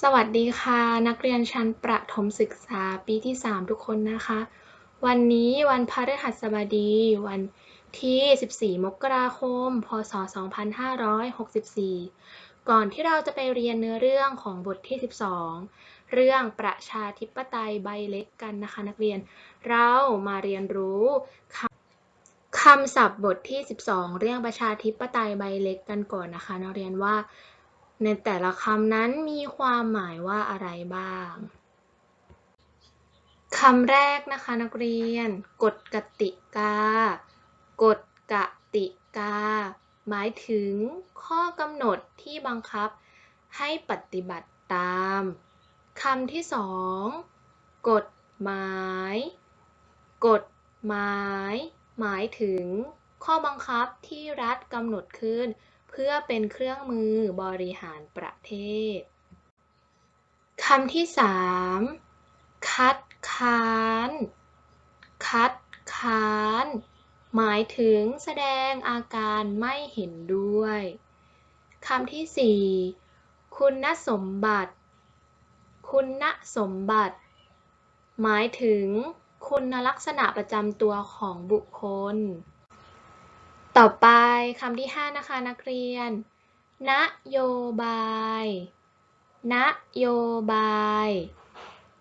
สวัสดีค่ะ นักเรียนชั้นประถมศึกษาปีที่ 3 ทุกคนนะคะ วันนี้วันพฤหัสบดี วันที่ 14 มกราคม พศ 2564 ก่อนที่เราจะไปเรียนเนื้อเรื่องของบทที่ 12 เรื่องประชาธิปไตยใบเล็กกันนะคะ นักเรียนเรามาเรียนรู้คำคำศัพท์บทที่ 12 เรื่องประชาธิปไตยใบเล็กกันก่อนนะคะ นักเรียนว่า ในแต่ละคำนั้นมีความหมายว่าอะไรบ้างคำแรกนะคะนักเรียน กฎกติกา กฎกติกา หมายถึงข้อกำหนดที่บังคับให้ปฏิบัติตามคำที่สองกฎหมาย กฎหมาย หมายถึงข้อบังคับที่รัฐกำหนดขึ้น เพื่อเป็นเครื่องมือบริหารประเทศ คำที่สามคัดค้าน คัดค้าน หมายถึงแสดงอาการไม่เห็นด้วย คำที่สี่คุณสมบัติ คุณสมบัติ หมายถึงคุณลักษณะประจำตัวของบุคคล ต่อไปคำที่ 5 นะคะนักเรียน นโยบาย นโยบาย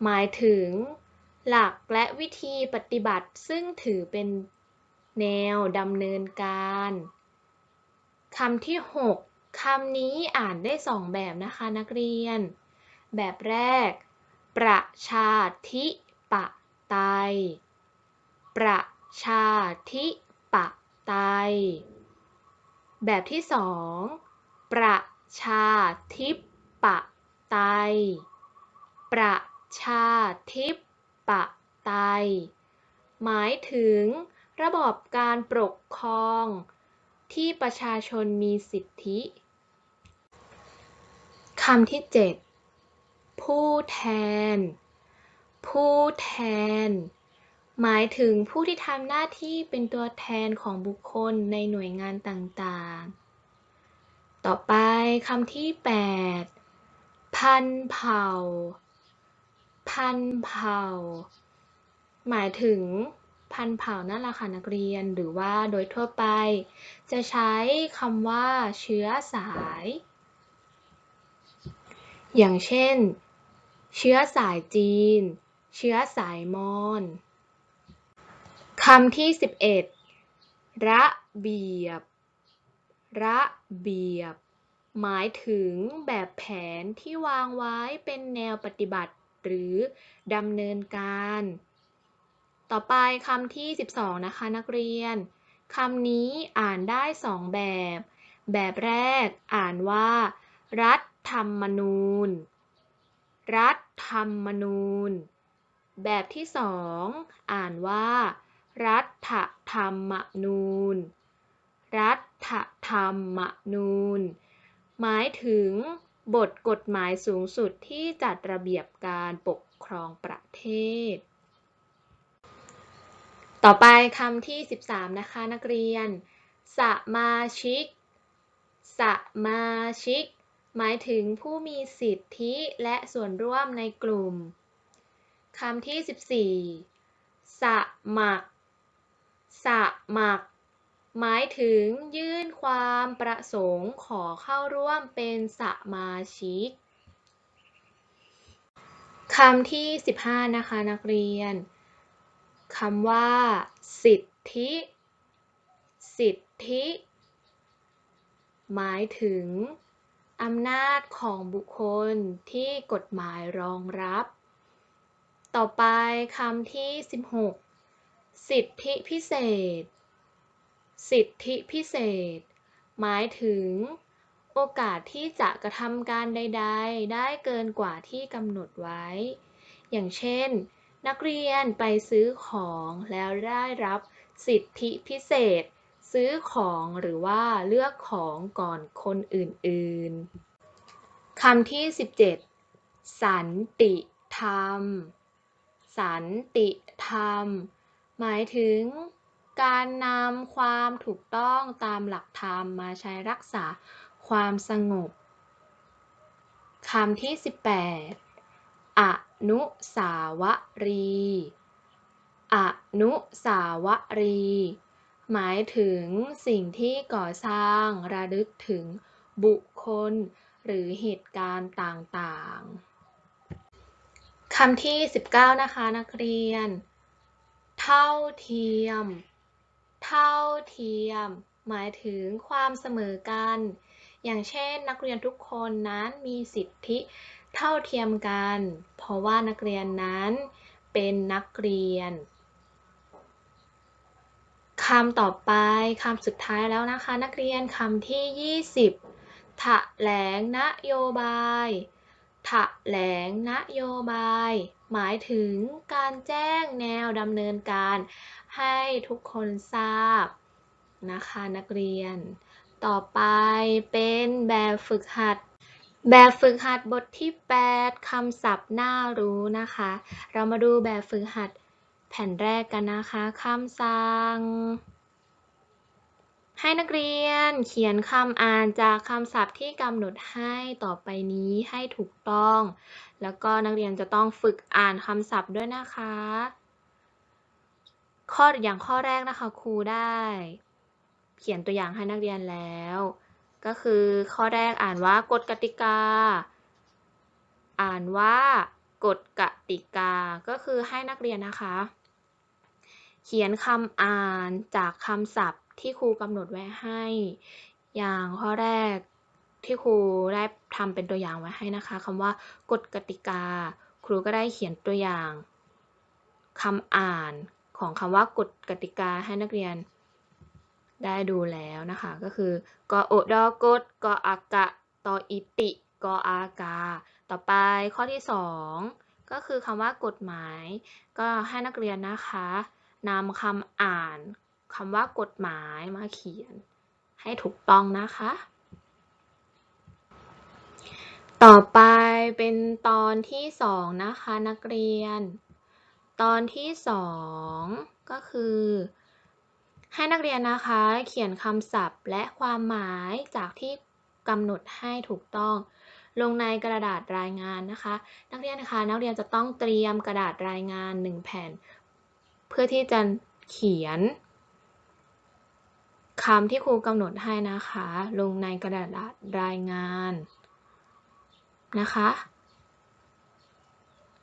หมายถึง หลักและวิธีปฏิบัติซึ่งถือเป็นแนวดำเนินการคำที่ 6คำนี้อ่านได้สองแบบนะคะนักเรียน แบบแรก ประชาธิปไตย ประชาธิปไตย ไต่แบบที่สองประชาธิปไตย ประชาธิปไตย หมายถึงระบอบการปกครอง ที่ประชาชนมีสิทธิคำที่ 7 ผู้แทน ผู้แทน หมายถึงผู้ที่ทำหน้าที่เป็นตัวแทนของบุคคลในหน่วยงานต่างๆ ต่อไปคำที่ 8 พันเผ่า พันเผ่า หมายถึงพันเผ่านั่นแหละค่ะนักเรียนหรือว่าโดยทั่วไป จะใช้คำว่าเชื้อสาย อย่างเช่น เชื้อสายจีน เชื้อสายมอญ คำที่11ระเบียบ ระเบียบ หมายถึงแบบแผนที่วางไว้เป็นแนวปฏิบัติ หรือดำเนินการ ต่อไปคำที่ 12 นะคะนักเรียนคำนี้อ่านได้สองแบบ แบบแรกอ่านว่า รัฐธรรมนูญ รัฐธรรมนูญ แบบที่สองอ่านว่า รัฐธรรมนูญ รัฐธรรมนูญ หมายถึงบทกฎหมายสูงสุดที่จัดระเบียบการปกครองประเทศ ต่อไปคำที่ 13 นะคะนักเรียน สมาชิก สมาชิก หมายถึงผู้มีสิทธิและส่วนร่วมในกลุ่มคำที่ 14 สมัคร สมัคร หมายถึงยื่นความประสงค์ขอเข้าร่วมเป็นสมาชิกคำที่ 15 นะคะนักเรียนคำว่า สิทธิ สิทธิ หมายถึงอำนาจของบุคคลที่กฎหมายรองรับ ต่อไปคำที่ 16 สิทธิพิเศษ สิทธิพิเศษ หมายถึง โอกาสที่จะกระทำการใด ๆ ได้เกินกว่าที่กำหนดไว้ อย่างเช่น นักเรียนไปซื้อของแล้วได้รับสิทธิพิเศษ ซื้อของหรือว่าเลือกของก่อนคนอื่นๆคำที่ 17 สันติธรรม สันติธรรม หมายถึงการนำความถูกต้องตามหลักธรรมมาใช้รักษาความสงบคำที่ 18 อนุสาวรีย์อนุสาวรีย์หมายถึงสิ่งที่ก่อสร้างระลึกถึงบุคคล หรือเหตุการณ์ต่างๆ คำที่ 19 นะคะนักเรียน เท่าเทียม เท่าเทียม หมายถึงความเสมอกัน อย่างเช่น นักเรียนทุกคนนั้นมีสิทธิเท่าเทียมกัน เพราะว่านักเรียนนั้นเป็นนักเรียนคำต่อไปคำสุดท้ายแล้วนะคะ นักเรียนคำที่ 20ถแถลงนโยบาย ถแถลงนโยบาย หมายถึงการแจ้งแนวดำเนินการให้ทุกคนทราบนะคะนักเรียน ต่อไปเป็นแบบฝึกหัด แบบฝึกหัดบทที่ 8คำศัพท์น่ารู้นะคะ เรามาดูแบบฝึกหัดแผ่นแรกกันนะคะคำสั่ง ให้นักเรียนเขียนคำอ่านจากคำศัพท์ที่กำหนดให้ต่อไปนี้ให้ถูกต้อง แล้วก็นักเรียนจะต้องฝึกอ่านคำศัพท์ด้วยนะคะ ข้ออย่างข้อแรกนะคะครูได้ เขียนตัวอย่างให้นักเรียนแล้ว ก็คือข้อแรกอ่านว่ากฎกติกา อ่านว่ากฎกติกา ก็คือให้นักเรียนนะคะ เขียนคำอ่านจากคำศัพท์ ที่ครูกำหนดไว้ให้ อย่างข้อแรกที่ครูได้ทำเป็นตัวอย่างไว้ให้นะคะคำว่ากฎกติกา ครูก็ได้เขียนตัวอย่างคำอ่านของคำว่ากฎกติกาให้นักเรียนได้ดูแล้วนะคะ ก็คือกอโอดอกฎกออากะตออิติกออากา ต่อไปข้อที่ 2 ก็คือคำว่ากฎหมาย ก็ให้นักเรียนนะคะนำคำอ่าน คำว่ากฎหมายมาเขียน ให้ถูกต้องนะคะ ต่อไปเป็นตอนที่สองนะคะนักเรียน ตอนที่สองก็คือ ให้นักเรียนนะคะเขียนคำศัพท์และความหมายจากที่กำหนดให้ถูกต้องลงในกระดาษรายงานนะคะ นักเรียนนะคะนักเรียนจะต้องเตรียมกระดาษรายงาน 1 แผ่น เพื่อที่จะเขียน คำที่ครูกำหนดให้นะคะ ลงในกระดาษรายงานนะคะ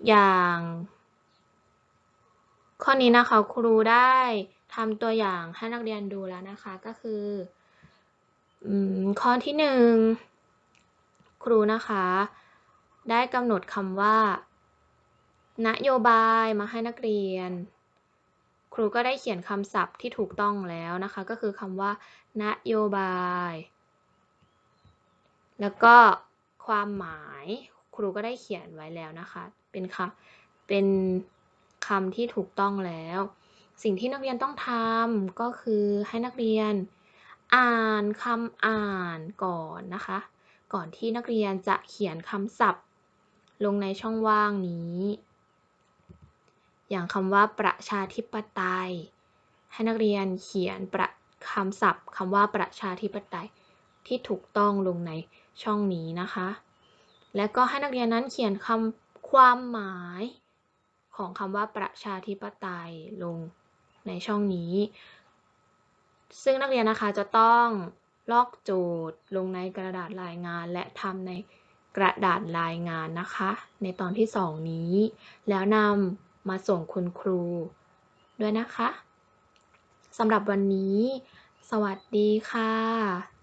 อย่าง ข้อนี้นะคะครูได้ทำตัวอย่างให้นักเรียนดูแล้วนะคะก็คืออข้อที่หนึ่งครูนะคะ ได้กำหนดคำว่า นโยบายมาให้นักเรียน รูก็ได้เขียนคำศัพท์ที่ถูกต้องแล้วนะคะ ก็คือคำว่า นโยบาย แล้วก็ความหมายครูก็ได้เขียนไว้แล้วนะคะ เป็นคำเป็นคำที่ถูกต้องแล้ว สิ่งที่นักเรียนต้องทำก็คือให้นักเรียนอ่านคำอ่านก่อนนะคะ ก่อนที่นักเรียนจะเขียนคำศัพท์ ลงในช่องว่างนี้ อย่างคำว่าประชาธิปไตย ให้นักเรียนเขียนประคำศัพท์คำว่าประชาธิปไตยที่ถูกต้องลงในช่องนี้นะคะ และก็ให้นักเรียนนั้นเขียนคำความหมายของคำว่าประชาธิปไตยลงในช่องนี้ ซึ่งนักเรียนนะคะจะต้องลอกโจทย์ลงในกระดาษรายงาน และทำในกระดาษรายงานนะคะ ในตอนที่ 2 นี้ แล้วนำ มาส่งคุณครูด้วยนะคะสำหรับวันนี้ สวัสดีค่ะ